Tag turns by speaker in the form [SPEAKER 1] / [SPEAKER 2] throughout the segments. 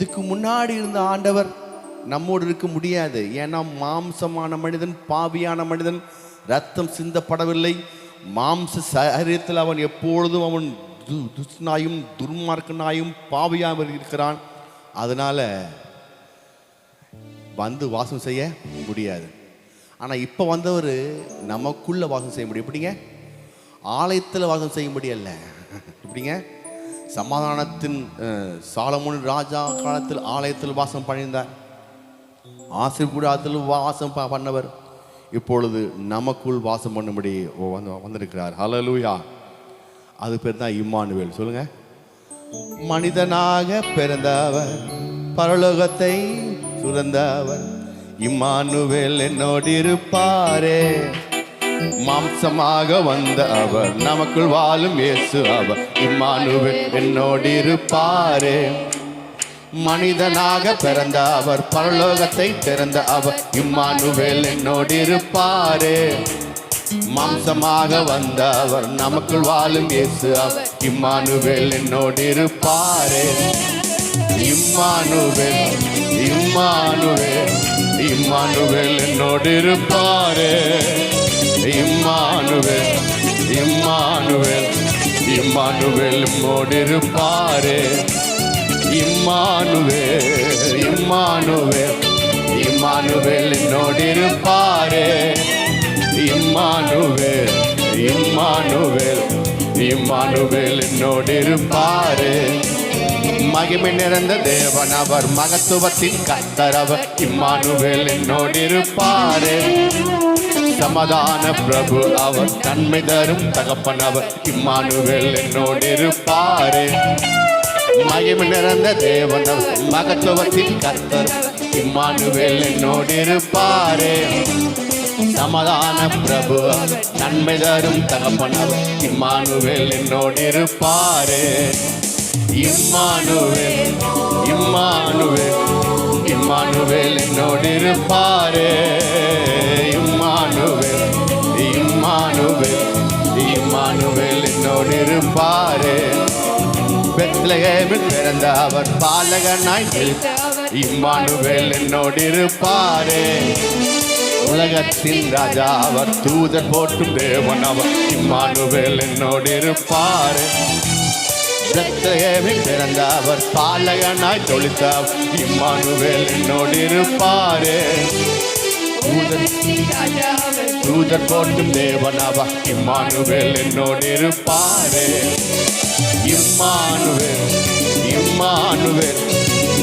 [SPEAKER 1] இதுக்கு முன்னாடி இருந்த ஆண்டவர் நம்மோடு இருக்க முடியாது. ஏன்னா மாம்சமான மனிதன் பாவியான மனிதன் ரத்தம் சிந்தப்படவில்லை. மாம்ச சரீரத்தில் அவன் எப்பொழுதும் அவன் து- துஷ்டனாயும் துர்மார்க்கனாயும் பாவியாக இருக்கிறான். அதனால் வந்து வாசம் செய்ய முடியாது. ஆனால் இப்போ வந்தவர் நமக்குள்ளே வாசம் செய்ய முடியும். எப்படிங்க? ஆலயத்தில் வாசம் செய்ய முடியல. எப்படிங்க? சமாதானத்தின் சாலமுன் ராஜா காலத்தில் ஆலயத்தில் வாசம் பண்ணியிருந்தார் ஆசிர்குடாத்தில் வாசம் ப- பண்ணவர். இப்பொழுது நமக்குள் வாசம் பண்ணும்படி வந்திருக்கிறார். ஹலலூயா அது பேர் தான் இம்மானுவேல். சொல்லுங்க. மனிதனாக பிறந்தவர் பரலோகத்தை சுரந்தவர் இம்மானுவேல் என்னோடு இருப்பாரே. மாம்சமாக வந்த அவர் நமக்குள் வாழும் இயேசு அவர். இம்மானுவே என்னோடு இருப்பாரே மனிதனாக பிறந்த அவர் பரலோகத்தை திறந்த அவர். இம்மானுவேல் என்னோடு இருப்பாரே மாம்சமாக வந்த அவர் நமக்குள் வாழும் இயேசு அவர். இம்மானுவேல் என்னோடு இருப்பாரே இம்மானுவேல் இம்மானுவேல் இம்மானுவேல் என்னோடு இருப்பாரே இம்மானுவேல் இம்மானுவேல் இம்மானுவேல் மோடிருப்பாரே. இருப்பாரே இம்மானுவேல் இம்மானுவேல் இம்மானுவேல் என்னோடு இம்மானுவேல் இம்மானுவேல் இம்மானுவேல் என்னோடு மகிமை நிறைந்த தேவன் அவர் மகத்துவத்தின் கத்தரவர் இம்மானுவேல் என்னோடு சமாதான பிரபு அவர் நன்மை தரும் தகப்பன் அவர். இம்மானுவேல் என்னோடு இருப்பாரே. மகிமை நிறைந்த தேவன் அவர். மகத்துவத்தின் கர்த்தர். இம்மானுவேல் என்னோடு இருப்பாரே. சமாதான பிரபு நன்மை தரும் தகப்பன் அவர். இம்மானுவேல் என்னோடு இருப்பாரே. இம்மானுவேல் இம்மானுவேல் இம்மானுவேல் என்னோடு இருப்பாரே. இம்மானுவேல் இம்மானுவேல் என்னோடு இருப்பாரு. பெத்லகேமில் பிறந்த அவர் பாலகனாய் இம்மானுவேல் என்னோடு இருப்பாரு. உலகத்தின் ராஜா அவர் தூதர் போட்டும் தேவன் அவர் இம்மானுவேல் என்னோடு இருப்பாரு. பெத்லகேமில் பிறந்த அவர் பாலகனாய் தொழித்தார் இம்மானுவேல் என்னோடு இருப்பாரே. ராஜா தூதர் போட்டும் தேவன் இம்மானுவேல் என்னோடு இருப்பாரே. இம்மானுவேல் இம்மானுவேல்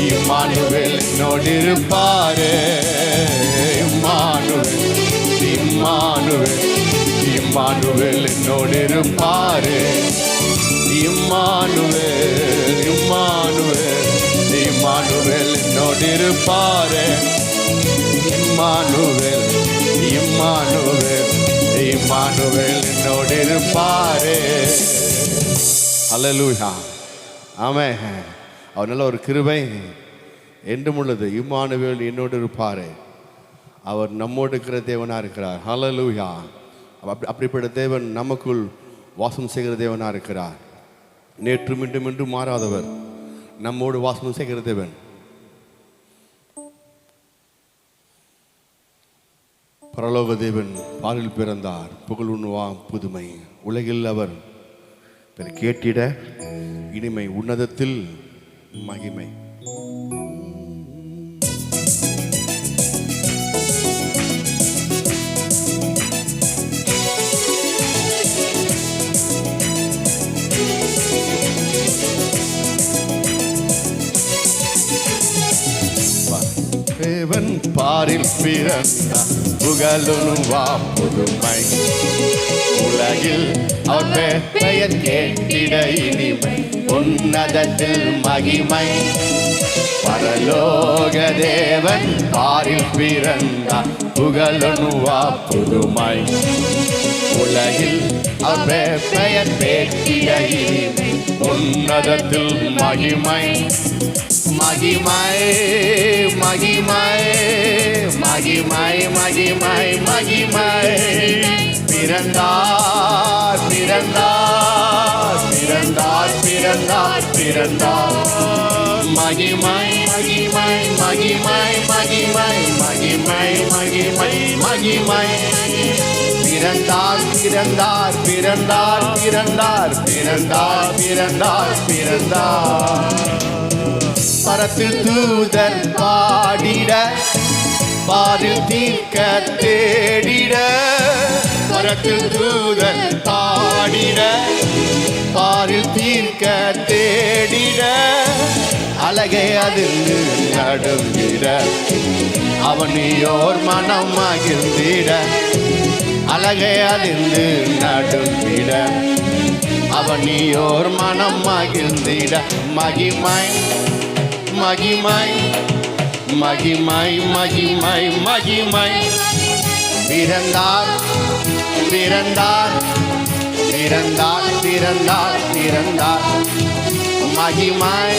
[SPEAKER 1] இம்மானுவேல் என்னோடு இருப்பாரே. இம்மானுவேல் இம்மானுவேல் இம்மானுவேல் என்னோடு இருப்பாரே. இம்மானுவேல் இம்மானுவேல் இம்மானுவேல் என்னோடு இருப்பாரே. இம்மானுவேல் இம்மானுவேல் இம்மானுவேல் என்னோடு இருப்பாரே. அல்லேலூயா ஆமே அவர் நல்ல ஒரு கிருபை என்றும் உள்ளது. இம்மானுவேல் என்னோடு இருப்பாரே. அவர் நம்மோடு இருக்கிற தேவனாக இருக்கிறார். ஹலலூயா அப்படி அப்படிப்பட்ட தேவன் நமக்குள் வாசம் செய்கிற தேவனாக இருக்கிறார். நேற்று மீண்டும் மீண்டும் மாறாதவர். நம்மோடு வாசம் செய்கிற தேவன். பரலோக தேவன் பாலில் பிறந்தார். புகழ் உண்ணுவாம் புதுமை. உலகில் அவர் கேட்டிட இனிமை உன்னதத்தில் மகிமை. தேவன் பாரில் பிறந்த புகழும் வா புதுமை. உலகில் அவர் பெயர் கேட்டிட இனிமை. உன்னதத்தில் மகிமை. பரலோக தேவன் பாரில் பிறந்தார். புகழும் புதுமை. உலகில் அவர் பெயர் பேட்டிய இனிமை. உன்னதத்தில் மகிமை. மகிமை மகிமை. மகிமை மகிமை மகிமை. பிறந்தார் பிறந்தார் பிறந்தார் பிறந்தார் பிறந்தார். மகிமை மகிமை மகிமை மகிமை மகிமை மகிமை மகிமை. பிறந்தார் பிறந்தார் பிறந்தார் பிறந்தார் பிறந்தார் பிறந்தார் பிறந்தார். பரத்தில் தூதர் பாடிட பாதில் தீர்க்க தேடிட பரத்தில் தூதன் தாடிட பாரில் தீர்க்க தேடிட அழகை அதில் நடுங்கிட. அவனியோர் மனம் மகிழ்ந்திட அழகை அதிர்ந்து நடுங்கிட. அவனியோர் மனம் மகிழ்ந்திட. மகிமை மகிமை. மகிமை மகிமை மகிமை பிறந்தார் பிறந்தார் பிறந்தார் பிறந்தார் பிறந்தார் மகிமை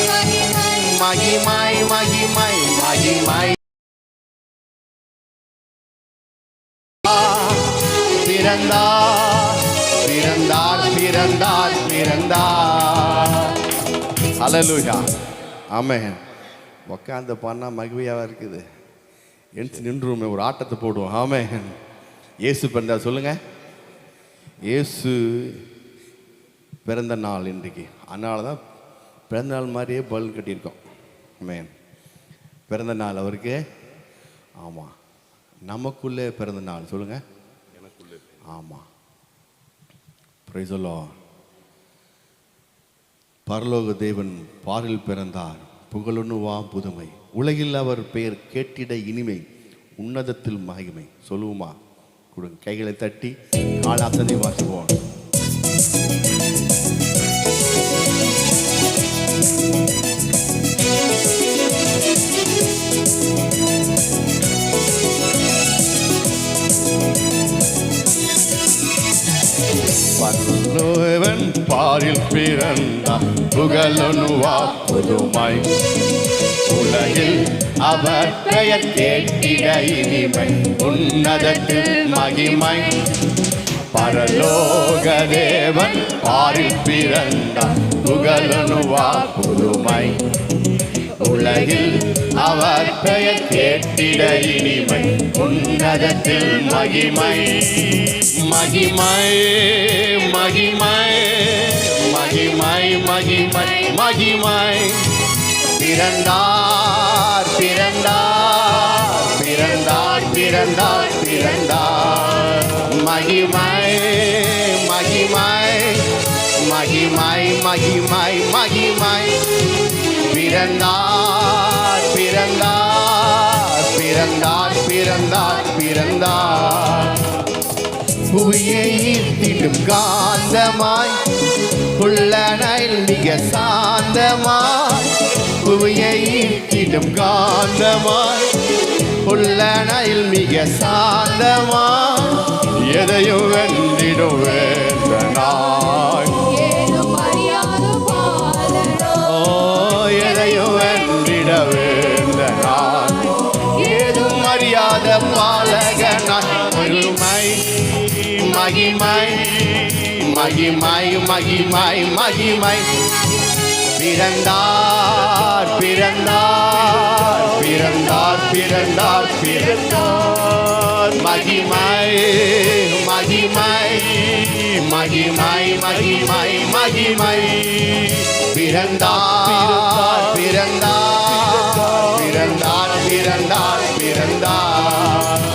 [SPEAKER 1] மகிமை மகிமை மகிமை பிறந்தார் பிறந்தார் பிறந்தார் பிறந்தார் ஹalleluya ஆமென் உட்காந்த பண்ணால் மகிழ்வையாக இருக்குது. எந்திரிச்சு நின்றுமே ஒரு ஆட்டத்தை போடுவோம். ஆமே இயேசு பிறந்தா சொல்லுங்க. இயேசு பிறந்த நாள் இன்றைக்கு. அதனால தான் பிறந்த நாள் மாதிரியே பல் கட்டியிருக்கோம். ஆமென். பிறந்த நாள் அவருக்கு? ஆமாம் நமக்குள்ளே பிறந்த நாள். சொல்லுங்க. எனக்குள்ளே ஆமாம் சொல்லுவோம் பரலோக தேவன் பாரில் பிறந்தார். புகழொன்னுவா புதுமை. உலகில் அவர் பெயர் கேட்டிட இனிமை உன்னதத்தில் மகிமை. சொல்லுவோமா? கொடுங்க. கைகளை தட்டி ஆளாசனை வாசிப்போம். பிறந்தார் புகழொன்னுவா புதுமை. உலகில் அவர் பெயர் கேட்டிட இனிமை. உன்னதத்தில் மகிமை. பரலோக தேவன் பாரில் பிறந்தார் புகழனுவா புதுமை. உலகில் அவர் பெயர் கேட்டிட இனிமை. உன்னதத்தில் மகிமை. மகிமை மகிமை. மகிமை மகிமை மகிமை. பிறந்தார் பிறந்தார் பிறந்தார் பிறந்தார் பிறந்தார். மகிமை மகிமை மகிமை மகிமை மகிமை. பிறந்தார் பிறந்தார் பிறந்தார் பிறந்தார் பிறந்தார். புவியை ஈர்த்திடும் காந்தமாய் உள்ளனைல் மிக சாந்தமாய் புவியை ஈர்த்திடும் காந்தமாய் உள்ளனைல் மிக சாந்தமாய் எதையும் வென்றிடும் வேந்தனாய். எதையும் வென்றிட வேந்தனாய். ஏதும் அறியாத பாலகனாய் மகிமை மகிமாய் மகிமாய் மகிமாய். பிறந்தார் பிறந்தார் பிறந்தார் பிறந்தார் பிறந்தார். மகிமாய் மகிமாய் மகிமாய் மகிமாய் மகிமாய். பிறந்தார் பிறந்தார் பிறந்தார் பிறந்தார் பிறந்தார்.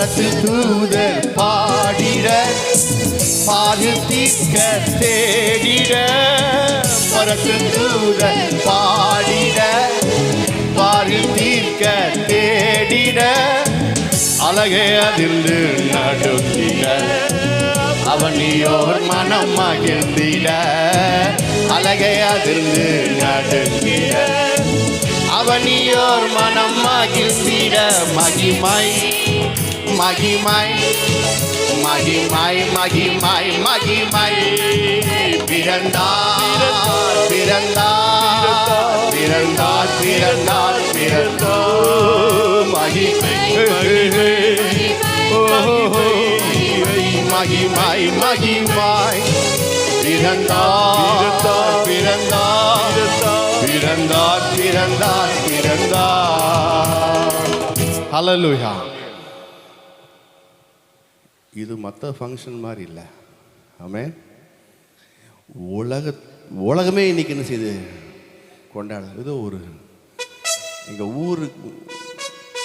[SPEAKER 1] அரசு தூதர் பாடிட பாலில் தீர்க்க தேடிட. பரத்து தூதர் பாடிட பாலில் தீர்க்க தேடிட. அழகே அதில் நடுங்கிட அவனியோர் மனம் மகிழ்ந்திட. அழகே அதில் நடுங்கிட அவனியோர் மனம் மகிழ்ந்திட. மகிமை மகிமை மகிமை மகிமை மகிமை பிறந்தார் பிறந்தார் பிறந்தார் பிறந்தார் பிறந்தார் மகிமை மகிமை மகிமை பிறந்தார் பிறந்தார் பிறந்தார் பிறந்தார் பிறந்தார் ஹalleluya இது மற்ற ஃபங்க்ஷன் மாதிரி இல்லை. ஆமே உலக உலகமே இன்னைக்கு என்ன செய்யுது? கொண்டாட ஏதோ ஒரு எங்கள் ஊர்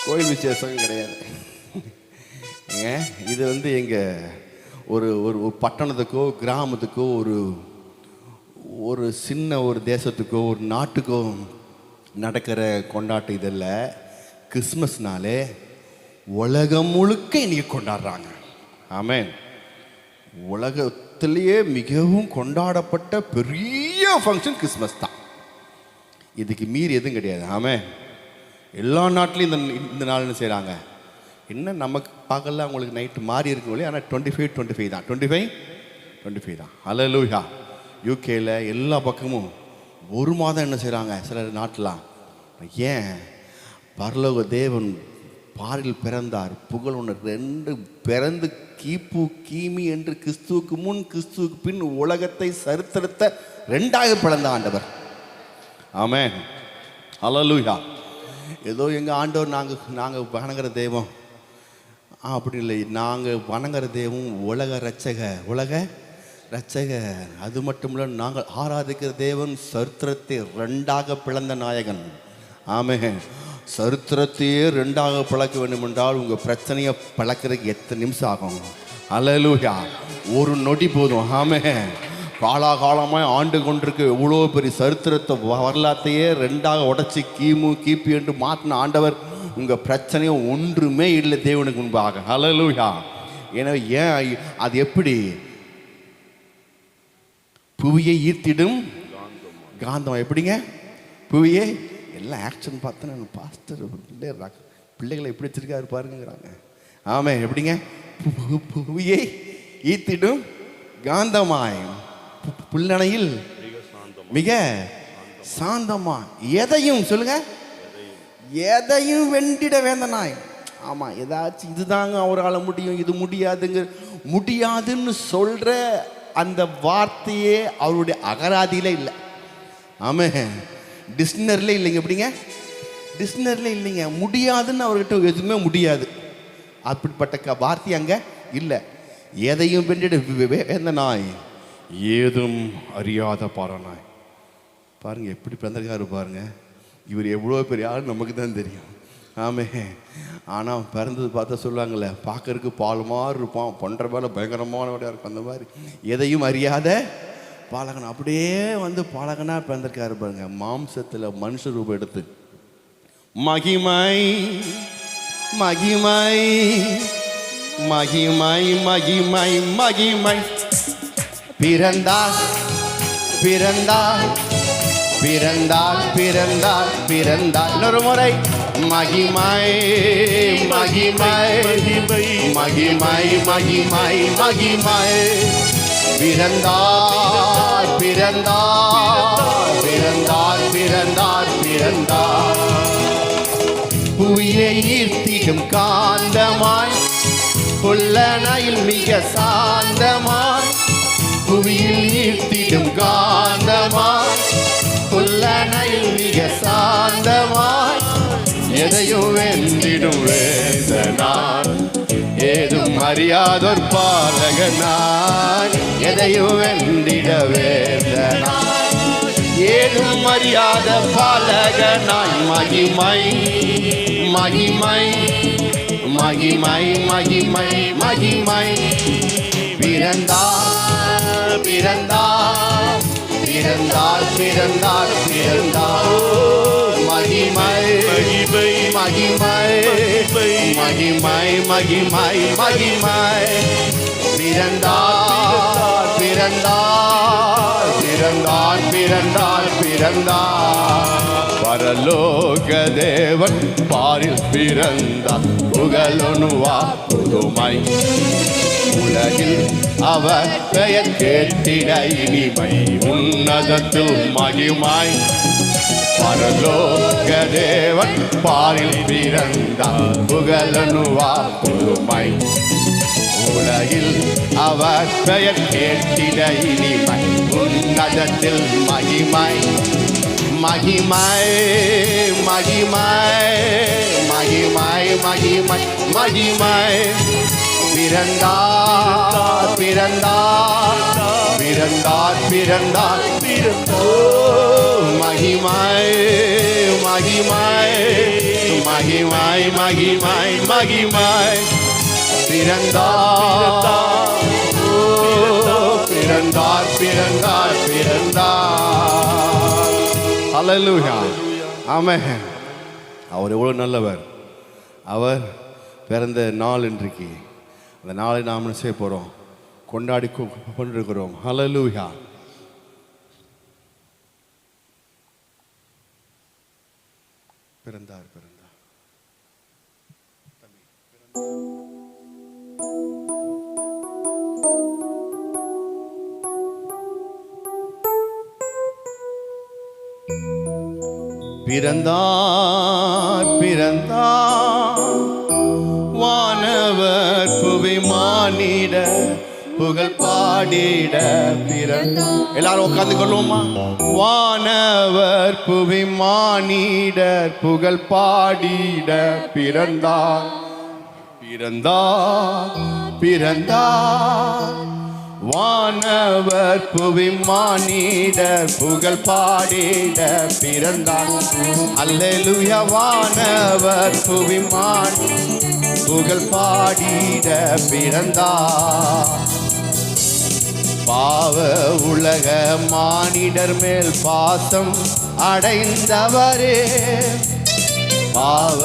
[SPEAKER 1] கோயில் விசேஷம் கிடையாது. ஏங்க இது வந்து எங்கள் ஒரு ஒரு ஒரு பட்டணத்துக்கோ கிராமத்துக்கோ ஒரு ஒரு சின்ன ஒரு தேசத்துக்கோ ஒரு நாட்டுக்கோ நடக்கிற கொண்டாட்டம் இதில் கிறிஸ்மஸ்னாலே உலகம் முழுக்க இன்றைக்கி கொண்டாடுறாங்க. ஆமேன். உலகத்திலேயே மிகவும் கொண்டாடப்பட்ட பெரிய ஃபங்க்ஷன் கிறிஸ்மஸ் தான். இதுக்கு மீறி எதுவும் கிடையாது. ஆமே எல்லா நாட்டிலையும் இந்த இந்த நாள்னு செய்கிறாங்க என்ன நமக்கு பகலில் அவங்களுக்கு நைட்டு மாறி இருக்கும் இல்லையா ஆனால் டுவெண்ட்டி ஃபைவ் டுவெண்ட்டி ஃபைவ் தான். டுவெண்ட்டி ஃபைவ் டுவெண்ட்டி ஃபைவ் தான் அலலூயா யூகேயில் எல்லா பக்கமும் ஒரு மாதம் என்ன செய்கிறாங்க சில நாட்டெலாம் ஏன்? பரலோக தேவன் பாரில் பிறந்தார். புகழ் ஒன்று ரெண்டு பிறந்து கீப்பு கீமி என்று கிறிஸ்துவுக்கு முன் கிறிஸ்துவுக்கு பின் உலகத்தை சரித்திரத்தை ரெண்டாக பிளந்த ஆண்டவர். ஆமே ஹalleluya. ஏதோ எங்கள் ஆண்டவர் நாங்கள் நாங்கள் வணங்குற தெய்வம். அப்படி இல்லை. நாங்கள் வணங்குற தெய்வம் உலக ரட்சக உலக ரட்சக அது மட்டும் இல்லை நாங்கள் ஆராதிக்கிற தேவன் சரித்திரத்தை ரெண்டாக பிளந்த நாயகன். ஆமே சரித்திரத்தையே ரெண்டாக பழக்க வேண்டும் என்றால் உங்கள் பிரச்சனையை பழக்கிறதுக்கு எத்தனை நிமிஷம் ஆகும்? அலலூயா ஒரு நொடி போதும். ஆமே. காலாகாலமாக ஆண்டு கொண்டிருக்க எவ்வளோ பெரிய சரித்திரத்தை வரலாற்றையே ரெண்டாக உடைச்சி கீமு கீப்பி என்று மாற்றின ஆண்டவர் உங்கள் பிரச்சனையும் ஒன்றுமே இல்லை தேவனுக்கு முன்பாக. அலலூயா எனவே ஏன் அது எப்படி? புவியை ஈர்த்திடும். காந்தம் எப்படிங்க? புவியை எல்லாம் ஆக்ஷன் பார்த்தா நான் பாஸ்டர் பிள்ளை பிள்ளைகளை எப்படி வச்சிருக்காரு பாருங்கிறாங்க ஆமே எப்படிங்க? புவியை ஈத்திடும் காந்தமாய் பு- புல்லணையில் மிக சாந்தமா எதையும் சொல்லுங்க? எதையும் வெண்டிட வேந்தனாய். ஆமா ஏதாச்சும் இதுதாங்க அவரால் முடியும் இது முடியாதுங்க. முடியாதுன்னு சொல்ற அந்த வார்த்தையே அவருடைய அகராதியில இல்லை. ஆமே. டிஸ்னரில் இல்லைங்க எப்படிங்க? டிஸ்னரில் இல்லைங்க. முடியாதுன்னு அவர்கிட்ட எதுவுமே முடியாது. அப்படிப்பட்ட க வார்த்தை அங்கே இல்லை. எதையும் வென்றிட எந்த நாய். ஏதும் அறியாத பாறனாய் பாருங்கள் எப்படி பிறந்திருக்காரு பாருங்க. இவர் எவ்வளோ பெரிய ஆள் நமக்கு தான் தெரியும். ஆமே. ஆனால் பிறந்தது பார்த்தா சொல்லுவாங்கள்ல பார்க்கறதுக்கு பால் மாதிரி இருப்பான். பண்ணுற மேலே பயங்கரமானவடையாக இருக்கும். அந்த மாதிரி. எதையும் அறியாத பாலகன் அப்படியே வந்து பாலகனாக பிறந்திருக்காரு பாருங்க. மாம்சத்தில் மனுஷ ரூபம் எடுத்து மகிமை மகிமை மகிமை மகிமை மகிமை பிறந்தார் பிறந்தார் பிறந்தார் பிறந்தார் பிறந்தார் இன்னொரு முறை மகிமை மகிமை மகிமை மகிமை மகிமை பிறந்தார் பிறந்தார் பிறந்தார் பிறந்தார் பிறந்தார். புவியை ஈர்த்திடும் காந்தமாய் புல்லனையில் மிக சாந்தமாய் புவியில் ஈர்த்திடும் காந்தமாய் புல்லனையில் மிக சாந்தமாய் எதையும் வென்றிடும் வேதனான் ஏதும் அறியாதோர் பாலகனாய் எதையும் வென்றிட வேந்தனாய் ஏதும் அறியாத பாலகனாய் மகிமை மகிமை மகிமை மகிமை மகிமை. பிறந்தார் பிறந்தார் பிறந்தார் பிறந்தார் பிறந்தார். மகிமை மகிமை மகிமை மகிமை மகிமை மகிமை. பிறந்தார் பிறந்தார் பிறந்தார் பிறந்தார் பிறந்தார். பரலோக தேவன் பாரில் பிறந்தார். புகழொனுவா புதுமை. உலகில் அவர் பெயர் கேட்டிட இனிமை. உன்னதத்தில் மகிமாய் பரலோக தேவன் பாலில் பிறந்தார் புகழனுவா புதுமை. உலகில் அவர் பெயர் கேட்டிட இனிமை. உன்னதத்தில் மகிமை. மகிமை மகிமை மகிமை மகிமை மகிமை. பிறந்தார் பிறந்தார் பிறந்தார் பிறந்தார் பிறந்தோ. மகிமாய் மகிமாய் மகிமாய் மகிமாய் மகிமாய். பிறந்தார் ஓ, பிறந்தார் பிறந்தார் பிறந்தார். அல்லேலூயா ஆமென் அவர் எவ்வளோ நல்லவர். அவர் பிறந்த நாள் இன்றைக்கு. அந்த நாளை நாம் செய்ய போகிறோம் கொண்டாடி கொண்டிருக்கிறோம். ஹலலூயா பிறந்தார் பிறந்தார். பிறந்தார் பிறந்தார். புகழ் பாடிட பிறந்தார் எல்லாரும் உட்கார்ந்து கொள்வோமா வானவர் புவி மானிடர் புகழ் பாடிட பிறந்தார். பிறந்தார் பிறந்தார். வானவர் புவி மானிடர் புகழ் பாடிட பிறந்தார். அல்லேலூயா வானவர் புவி மானி புகழ் பாடிட பிறந்தார். பாவ உலக மானிடர் மேல் பாசம் அடைந்தவரே. பாவ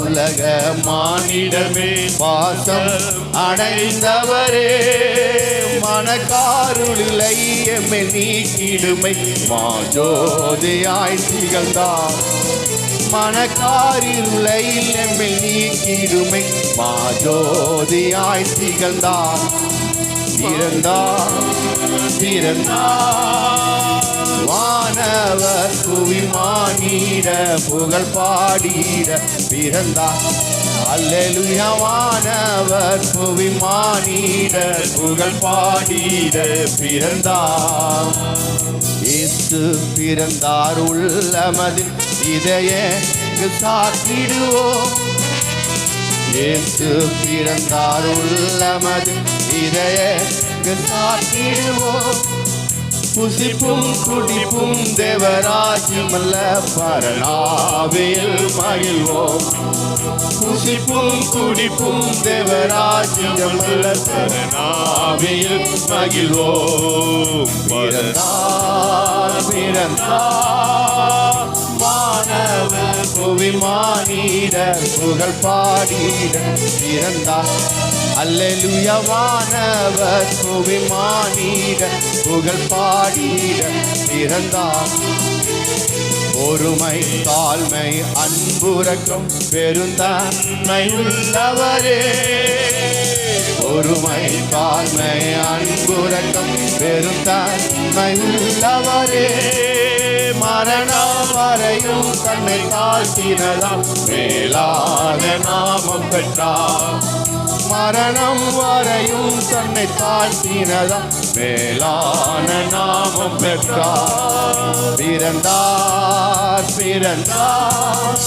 [SPEAKER 1] உலக மானிடமே பாசம் அடைந்தவரே. மனக்காருளை எம்மை நீக்கிடுமை மாஜோதியாய் திகழ்ந்தார் மனக்காரிருளை எம்மை நீக்கிடுமை மாஜோதியாய் திகழ்ந்தார் பிறந்தார் பிறந்தார் வானவர் குவிமானிட புகழ் பாடிட பிறந்தார் அல்லேலூயா வானவர் குவிமானிட புகழ் பாடிட பிறந்தார் இயேசு பிறந்தார் உள்ளமதில் இதய சாத்திடுவோம்? இயேசு பிறந்தார் உள்ளமதில் இதய சாத்திடுவோம் புசிப்பும் குடிப்பும் தேவராஜ்யமல்ல பரலாவில் மகிழ்வோம். புசிப்பும் குடிப்பும் தேவராஜ்யமல்ல பரலாவில் மகிழ்வோம். பிறந்தார் பிறந்தார் வானவ புவிமானிட புகழ் பாடிட பிறந்தார் அல்லேலூயா வானவர் புவிமானிட புகழ் பாடிட பிறந்தார் ஒருமை தாழ்மை அன்புறக்கம் பெருந்தன்மை உள்ளவரே. ஒருமை தாழ்மை அன்புறக்கம் பெருந்தன்மை உள்ளவரே. மரணம் வரையும் தன்னை தாழ்த்தினதால் மேலான நாமம் பெற்றார். மரணம் வரையும் தன்னை தாழ்த்தினதா? மேலான நாமம் பெற்றார். பிறந்தார் பிறந்தார்.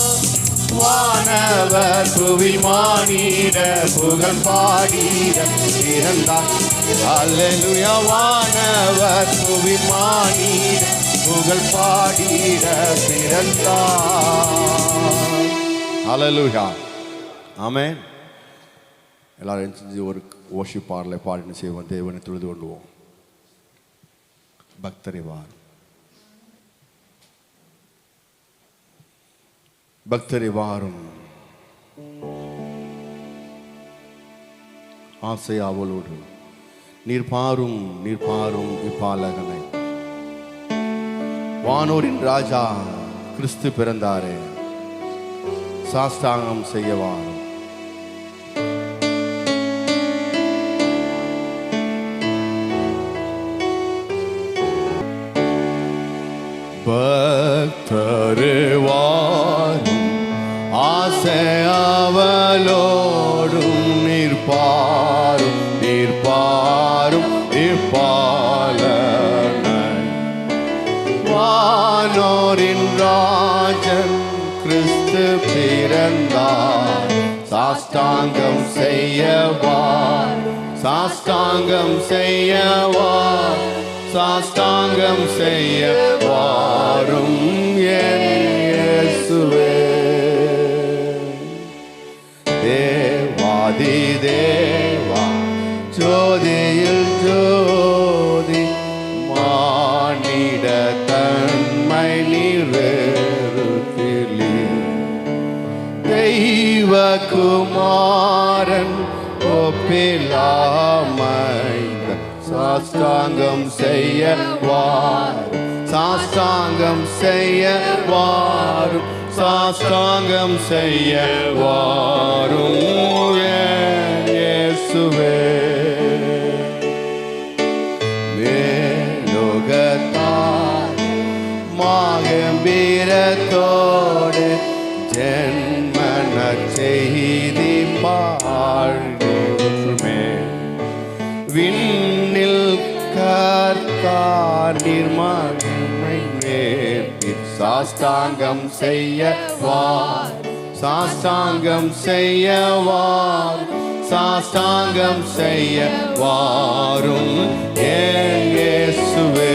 [SPEAKER 1] வானவர் புவிமானிட புகழ் பாடிட பிறந்தார். அல்லேலூயா வானவர் புவிமானிட புகழ் பாடிட பிறந்தார். அல்லேலூயா. ஆமென். எல்லாரும் செஞ்சு ஒரு ஓஷி பாடலை பாடின செய்வோம். தேவனை தொழுது கொண்டுவோம் பக்தரிவார் பக்தரி பக்தரை வாரும். ஆசை அவளோடு. நீர் பாரும் நீர் பாரும் இப்பாலகனை. வானோரின் ராஜா கிறிஸ்து பிறந்தாரே. சாஸ்தாங்கம் செய்யவாரும் பக்தருவாரும். ஆசையாவலோடும் நிற்பாரும் நிற்பாரும் நிற்பாலனர் வானோரின் ராஜன் கிறிஸ்து பிறந்தார். சாஷ்டாங்கம் செய்யவார் சாஷ்டாங்கம் செய்யவார். சாஸ்தாங்கம் செய்ய வாரும் இயேசுவே தேவாதி தேவா ஜோதியில் ஜோதி மானிட தன்மை நிறைவேறுத்திலே தெய்வ குமாரன் ஒப்பிலாமை Sastangam seye varum Sastangam seye varum Sastangam seye varum Ye Yesuve Melogatar Magem biretor செய்வார் நிர்மகிமை மேற்கில் சாஸ்தாங்கம் செய்யவார் சாஸ்தாங்கம் செய்யவார் சாஸ்தாங்கம் செய்ய வாரும் ஏசுவே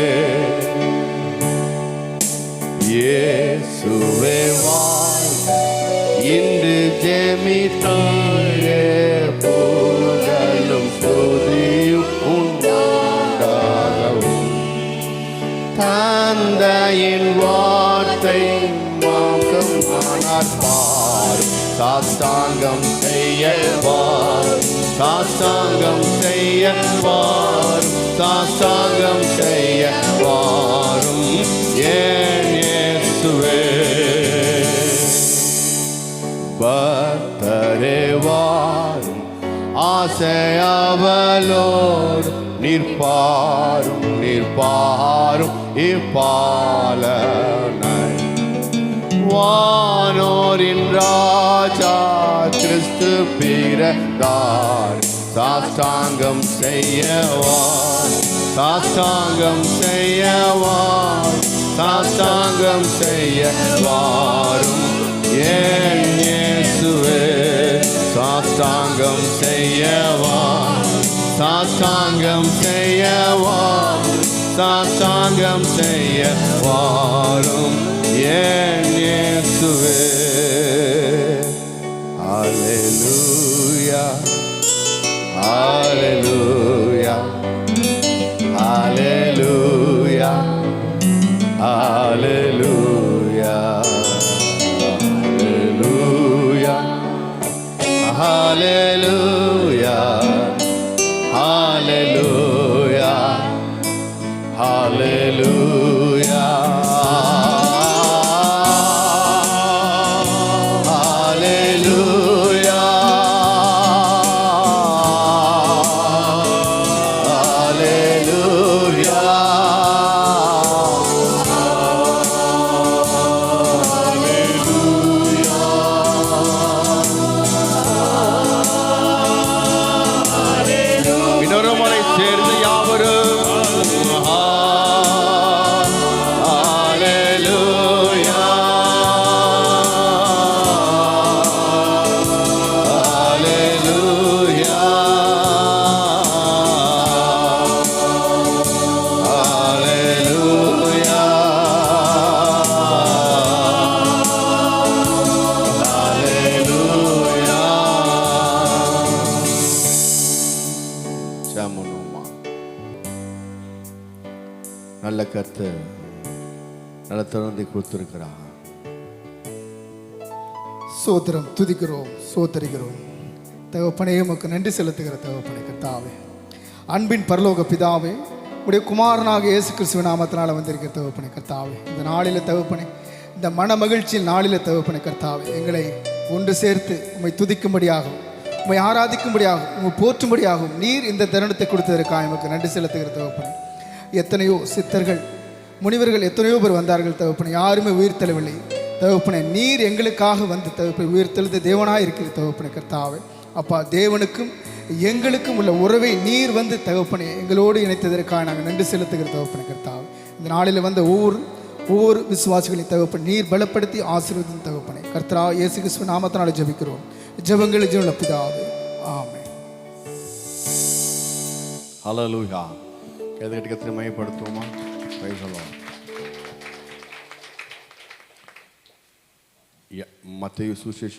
[SPEAKER 1] இயேசுவே? வாழ் இன்று ஜெமித்தாயே தந்தையின் வார்த்தை மாக்கம் காணார் சாஸ்தாங்கம் செய்யவார். சாஸ்தாங்கம் செய்யவார். சாஸ்தாங்கம் செய்யவாரும் ஏன் ஏசுவே பக்தரே வாரும் ஆசையாவலோர் நிற்பாரும் நிற்பாரும். இப்பாலனை வானோரின் ராஜா கிறிஸ்து பிறந்தார். சாஷ்டாங்கம் செய்யவார் சாஷ்டாங்கம் செய்யவார் சாஷ்டாங்கம் செய்யவாரும். ஏன் இயேசுவே சாஷ்டாங்கம் செய்யவார் சாஷ்டாங்கம் செய்யவார் சாஷ்டாங்கம் செய்ய வாரும் ஏசுவே அலெலுயா அலெலுயா அலெலுயா கொடுத்துருக்கிறார்
[SPEAKER 2] சோத்திரம் துதிக்கிறோம் சோத்தரிக்கிறோம். தகப்பனே உமக்கு நன்றி செலுத்துகிற தகப்பனை கர்த்தாவே. அன்பின் பரலோக பிதாவே உடைய குமாரனாக இயேசு கிறிஸ்துவ நாமத்தினால வந்திருக்கிற தகப்பனை கர்த்தாவே. இந்த நாளில் தகப்பனை இந்த மன மகிழ்ச்சியில் நாளில் தகப்பனை கர்த்தாவே. எங்களை ஒன்று சேர்த்து உம்மை துதிக்கும்படியாகும் உம்மை ஆராதிக்கும்படியாகும் உம்மை போற்றும்படியாகும் நீர் இந்த தருணத்தை கொடுத்ததற்காக எமக்கு நன்றி செலுத்துகிற தகப்பனை. எத்தனையோ சித்தர்கள் முனிவர்கள் எத்தனையோ பேர் வந்தார்கள் தகப்பனை. யாருமே உயிர் தெளவில்லை. தகப்பனை நீர் எங்களுக்காக வந்து தகப்பனை உயிர் தெளிந்த தேவனாக இருக்கிற தகப்பனை கர்த்தாவை. அப்பா தேவனுக்கும் எங்களுக்கும் உள்ள உறவை நீர் வந்து தகப்பனை எங்களோடு இணைத்ததற்காக நாங்கள் நன்றி செலுத்துகிற தகப்பனை கர்த்தாவை. இந்த நாளில் வந்த ஒவ்வொரு ஒவ்வொரு விசுவாசிகளின் தகப்பன் நீர் பலப்படுத்தி ஆசீர்வதின் தகப்பனை. கர்த்தரா இயேசு கிறிஸ்துவ நாமத்தினால ஜெபிக்கிறோம். ஜெபங்கள் ஜீவன பிதாவே. ஆமென்.
[SPEAKER 1] ஹalleluya. எதை கத்திர மையப்படுத்துவோமா? Praise the Lord. Yeah. Mateus, who's your